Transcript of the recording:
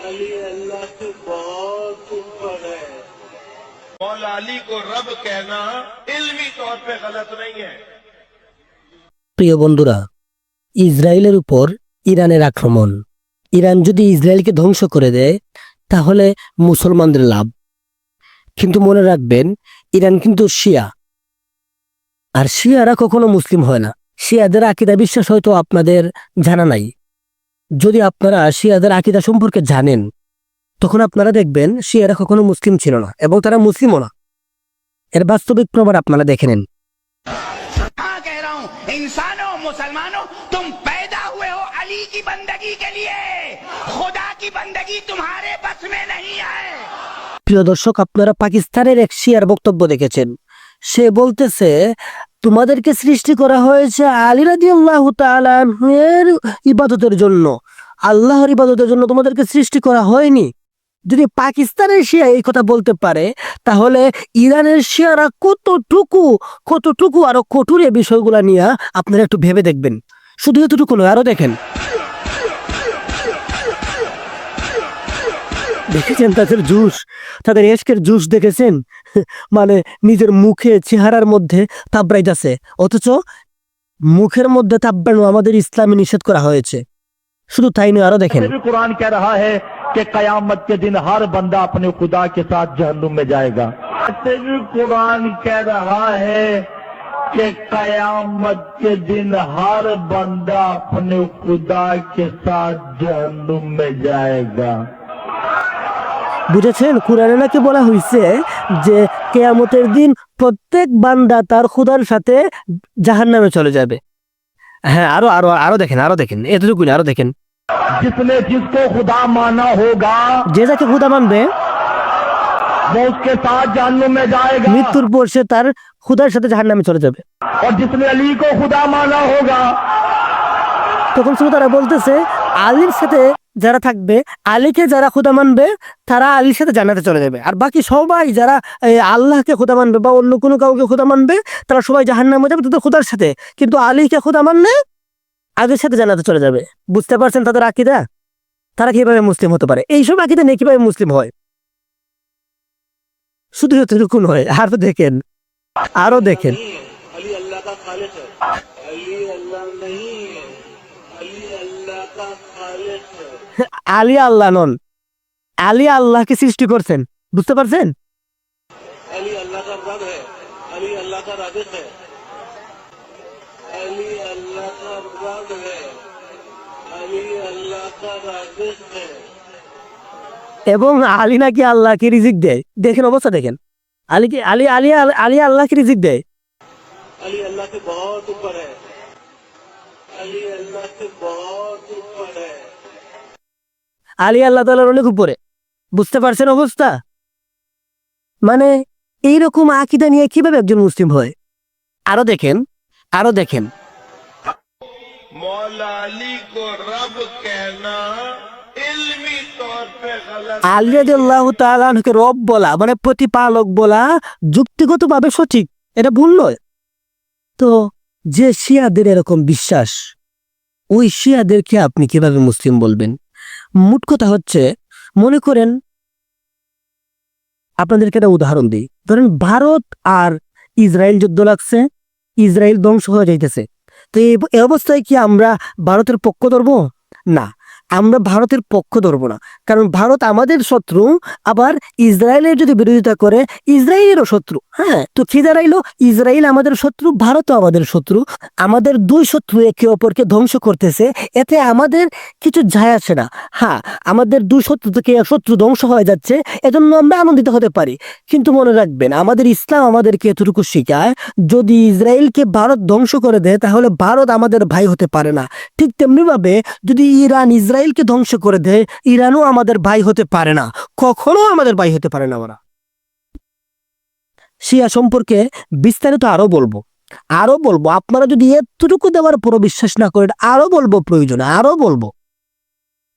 अली अल्लाह से बहुत ऊपर है मौला अली को रब कहना इल्मी तौर पे गलत नहीं है প্রিয় বন্ধুরা ইসরায়েলের উপর ইরানের আক্রমণ ইরান যদি ইসরায়েলকে ধ্বংস করে দেয় তাহলে মুসলমানদের লাভ কিন্তু মনে রাখবেন ইরান কিন্তু শিয়া আর শিয়ারা কখনো মুসলিম হয় না শিয়াদের আকিদা বিশ্বাস হয়তো আপনাদের জানা নাই যদি আপনারা শিয়াদের আকিদা সম্পর্কে জানেন তখন আপনারা দেখবেন শিয়ারা কখনো মুসলিম ছিল না এবং তারা মুসলিমও না। এর বাস্তবিক প্রমাণ আপনারা দেখে নেন। প্রিয় দর্শক আপনারা পাকিস্তানের এক শিয়ার বক্তব্য দেখেছেন। সে বলতেছে তোমাদেরকে সৃষ্টি করা হয়েছে আলী রাজি আল্লাহ এর ইবাদতের জন্য। আল্লাহর ইবাদতের জন্য তোমাদেরকে সৃষ্টি করা হয়নি। যদি পাকিস্তানের শিয়া এই কথা বলতে পারে, তাহলে ইরানের শিয়ারা কতটুকু কতটুকু আরও কঠোর এই বিষয়গুলা নিয়ে আপনারা একটু ভেবে দেখবেন। শুধু এতটুকু নয়, আরও দেখেন। দেখেছেন তাদের জুস? তাদের এশকের জুস দেখেছেন? মানে নিজের মুখে চেহারার মধ্যে থাব্রাই যাচ্ছে অথচ মুখের মধ্যে থাব্বানো আমাদের ইসলামে নিষেধ করা হয়েছে। শুধু তাই নয়, আরও দেখেন। কোরআন কে রা হে কয়ামত কে দিন হর বন্দা আপনি খুদা কে সাথ জাহান্নাম কোরআন কে রা হে কয়ামত কে দিন হর বন্দা আপনি খুদা কে সাথ জাহান্নাম মে জায়েগা বুঝেছেন কোরআনে নাকি বলা হয়েছে যে কেয়ামতের দিন প্রত্যেক বান্দা তার খুদার সাথে জাহান নামে চলে যাবে হ্যাঁ আরো আরো আরো দেখেন আরো দেখেন এতটুকু না, আরো দেখেন जिसने जिसको खुदा माना होगा যে যাকে খুদা মানবে वो उसके साथ जहन्नुम में जाएगा মৃত্যুর পর সে তার খুদার সাথে জাহান নামে চলে যাবে और जिसने अली को खुदा माना होगा তখন শ্রোতারা বলতেছে আলীর সাথে যারা থাকবে, আলীকে যারা খুদা মানবে, তারা আলীর সাথে জানাতে চলে যাবে। আর বাকি সবাই যারা আল্লাহকে খুদা মানবে বা অন্য কোনো কাউকে খুদা মানবে, তারা সবাই জাহান্নামে যাবে তাদের খুদার সাথে। কিন্তু আলীকে খুদা মানলে আলীর সাথে জানাতে চলে যাবে। বুঝতে পারছেন তাদের আকিদা? তারা কীভাবে মুসলিম হতে পারে? এইসব আকিদা নিয়ে কীভাবে মুসলিম হয়? শুধু এতটুকু নয় আরও দেখেন। আরও দেখেন। আলী আল্লাহ নন। আলী আল্লাহকে সৃষ্টি করছেন। বুঝতে পারছেন? এবং আলী নাকি আল্লাহকে রিজিক দেয়। দেখেন অবস্থা দেখেন। আলী কি আলী আলী আলী আল্লাহকে রিজিক দেয়। আলী আল্লাহ বহুত আলী আল্লাহ তালার অনেক উপরে। বুঝতে পারছেন অবস্থা? মানে এইরকম আকিদা নিয়ে কীভাবে একজন মুসলিম হয়? আরও দেখেন আরও দেখেন। আলিয়াজকে রব বলা মানে প্রতিপালক বলা যুক্তিগতভাবে সঠিক। এটা ভুল নয়। তো যে শিয়াদের এরকম বিশ্বাস, ওই শিয়াদেরকে আপনি কীভাবে মুসলিম বলবেন? মোট কথা হচ্ছে, মনে করেন, আপনাদেরকে একটা উদাহরণ দিই। ধরেন ভারত আর ইসরায়েল যুদ্ধ লাগছে, ইসরায়েল ধ্বংস হয়ে যাইতেছে। তো এই অবস্থায় কি আমরা ভারতের পক্ষ ধরবো? না। আমরা ভারতের পক্ষ ধরবো না। কারণ ভারত আমাদের শত্রু, আবার ইসরায়েলের যদি বিরোধিতা করে, ইসরায়েলেরও শত্রু হ্যাঁ? তো কি দাঁড়াইলো? ইসরায়েল আমাদের শত্রু, ভারতও আমাদের শত্রু। আমাদের দুই শত্রু একে অপরকে ধ্বংস করতেছে, এতে আমাদের কিছু যায় আসে না। হ্যাঁ আমাদের দুই শত্রু থেকে শত্রু ধ্বংস হয়ে যাচ্ছে, এজন্য আমরা আনন্দিত হতে পারি। কিন্তু মনে রাখবেন, আমাদের ইসলাম আমাদেরকে এতটুকু শেখায়, যদি ইসরায়েলকে ভারত ধ্বংস করে দেয়, তাহলে ভারত আমাদের ভাই হতে পারে না। ঠিক তেমনিভাবে যদি ইরান ইসরায়েলকে ধ্বংস করে দেয়, ইরানও আমাদের ভাই হতে পারে না। কখনো আমাদের ভাই হতে পারে না ওরা। শিয়া সম্পর্কে বিস্তারিত আরও বলব। আরও বলব, আপনারা যদি এতটুকু দেওয়ার পরও বিশ্বাস না করেন, আরও বলব প্রয়োজনে, আরও বলব।